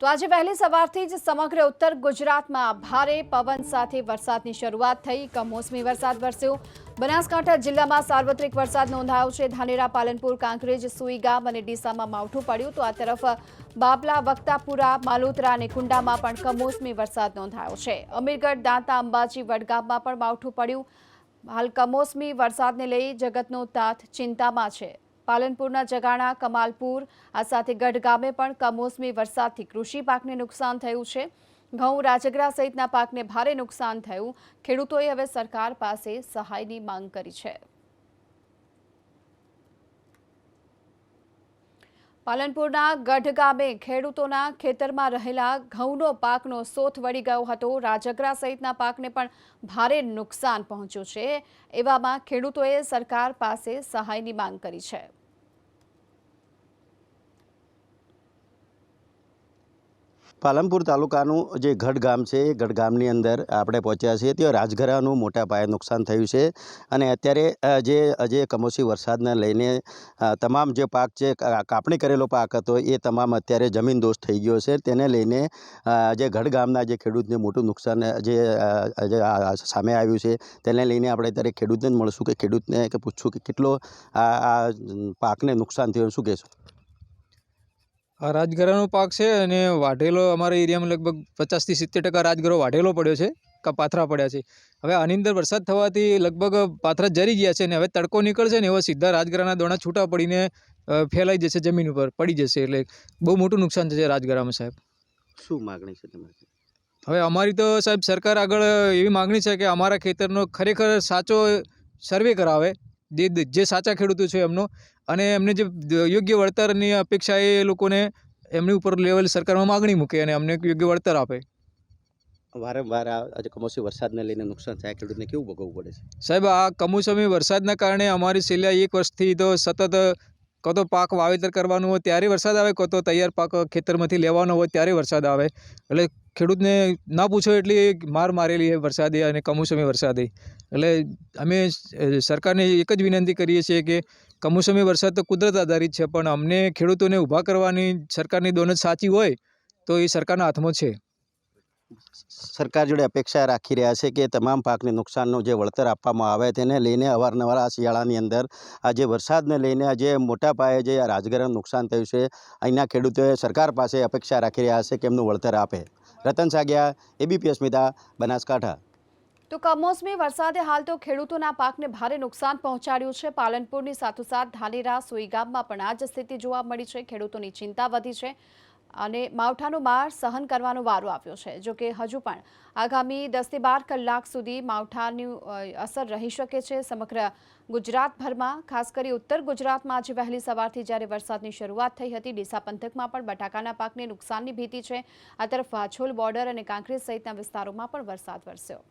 તો આજે વહેલી સવારથી જ સમગ્ર ઉત્તર ગુજરાતમાં ભારે પવન સાથે વરસાદની શરૂઆત થઈ. કમોસમી વરસાદ વરસ્યો. બનાસકાંઠા જિલ્લામાં સાર્વત્રિક વરસાદ નોંધાયો છે. ધાનેરા, પાલનપુર, કાંકરેજ સુઈગામ અને ડીસામાં માવઠું પડ્યું તો આ તરફ બાબલા, વક્તાપુરા, માલોતરા અને કુંડામાં પણ કમોસમી વરસાદ નોંધાયો છે. અમીરગઢ, દાંતા, અંબાજી, વડગામમાં પણ માવઠું પડ્યું. હાલ કમોસમી વરસાદને લઈ જગતનો તાત ચિંતામાં છે. પાલનપુરના જગાણા, કમાલપુર, આ સાથે ગઢ ગામે પણ કમોસમી વરસાદથી કૃષિ પાકને નુકસાન થયું છે. ઘઉં, રાજગરા સહિતના પાકને ભારે નુકસાન થયું. ખેડૂતોએ હવે સરકાર પાસે સહાયની માંગ કરી છે. પાલનપુરના ગઢ ગામે ખેડૂતોના ખેતરમાં રહેલા ઘઉંનો પાકનો સોથ વળી ગયો હતો. રાજગરા સહિતના પાકને પણ ભારે નુકસાન પહોંચ્યું છે. એવામાં ખેડૂતોએ સરકાર પાસે સહાયની માંગ કરી છે. પાલનપુર તાલુકાનું જે ગઢ ગામ છે, એ ગઢ ગામની અંદર આપણે પહોંચ્યા છીએ. ત્યાં રાજગરાનું મોટા પાયે નુકસાન થયું છે અને અત્યારે જે જે કમોસી વરસાદને લઈને તમામ જે પાક છે કાપણી કરેલો પાક હતો, એ તમામ અત્યારે જમીન દોષ થઈ ગયો છે. તેને લઈને જે ગઢ ગામના જે ખેડૂતને મોટું નુકસાન, જે સામે આવ્યું છે, તેને લઈને આપણે અત્યારે ખેડૂતને જ મળશું કે ખેડૂતને કે પૂછશું કે કેટલો આ પાકને નુકસાન થયું, શું કહેશું? આ રાજગરાનો પાક છે અને વાઢેલો અમારા એરિયામાં લગભગ પચાસથી સિત્તેર ટકા રાજગરો વાઢેલો પડ્યો છે કા પાથરા પડ્યા છે. હવે આની અંદર વરસાદ થવાથી લગભગ પાથરા જરી ગયા છે ને હવે તડકો નીકળશે ને એવા સીધા રાજગરાના દોણા છૂટા પડીને ફેલાઈ જશે જમીન ઉપર પડી જશે એટલે બહુ મોટું નુકસાન થશે રાજગરામાં સાહેબ. શું માગણી છે તમારી? હવે અમારી તો સાહેબ સરકાર આગળ એવી માગણી છે કે અમારા ખેતરનો ખરેખર સાચો સર્વે કરાવે જે જે સાચા ખેડૂતો છે એમનો. અને એમને જે યોગ્ય વળતરની અપેક્ષા એ લોકોને એમની ઉપર લેવલ સરકારમાં માગણી મૂકે અને અમને યોગ્ય વળતર આપે. વારંવાર આજે કમોસમી વરસાદને લઈને નુકસાન થાય ખેડૂતને કેવું ભોગવવું પડે છે? સાહેબ આ કમોસમી વરસાદના કારણે અમારી છેલ્લા એક વર્ષથી તો સતત કાં તો પાક વાવેતર કરવાનું હોય ત્યારે વરસાદ આવે કાં તો તૈયાર પાક ખેતરમાંથી લેવાનો હોય ત્યારે વરસાદ આવે. એટલે ખેડૂતને ના પૂછો એટલી માર મારેલી છે વરસાદે અને કમોસમી વરસાદે. એટલે અમે સરકારને એક જ વિનંતી કરીએ છીએ કે કમોસમી વરસાદ તો કુદરત આધારિત છે, પણ અમને ખેડૂતોને ઊભા કરવાની સરકારની દોનત સાચી હોય તો એ સરકારના હાથમાં છે. સરકાર જોડે અપેક્ષા રાખી રહ્યા છે કે તમામ પાકને નુકસાનનું જે વળતર આપવામાં આવે તેને લઈને અવારનવાર આ શિયાળાની અંદર આ જે વરસાદને લઈને આજે મોટા પાયે જે આ રાજગરાનું નુકસાન થયું છે, અહીંના ખેડૂતોએ સરકાર પાસે અપેક્ષા રાખી રહ્યા છે કે એમનું વળતર આપે. રતન સાગિયા, એબીપી અસ્મિતા, બનાસકાંઠા. તો કમોસમી વરસાદે હાલ તો ખેડૂતોના પાકને ભારે નુકસાન પહોંચાડ્યું છે. પાલનપુરની સાથોસાથ ધાનેરા, સોઈગામમાં પણ આ જ સ્થિતિ જોવા મળી છે. ખેડૂતોની ચિંતા વધી છે. અને માવઠાનો માર સહન કરવાનો વારો આવ્યો છે, જો કે હજુ પણ આગામી દસથી બાર કલાક સુધી માવઠાની અસર રહી શકે છે. સમગ્ર ગુજરાતભરમાં, ખાસ કરી ઉત્તર ગુજરાતમાં આજે વહેલી સવારથી જ્યારે વરસાદની શરૂઆત થઈ હતી, ડીસા પંથકમાં પણ બટાકાના પાકને નુકસાનની ભીતિ છે. આ તરફ વાછોલ બોર્ડર અને કાંકરેજ સહિતના વિસ્તારોમાં પણ વરસાદ વરસ્યો.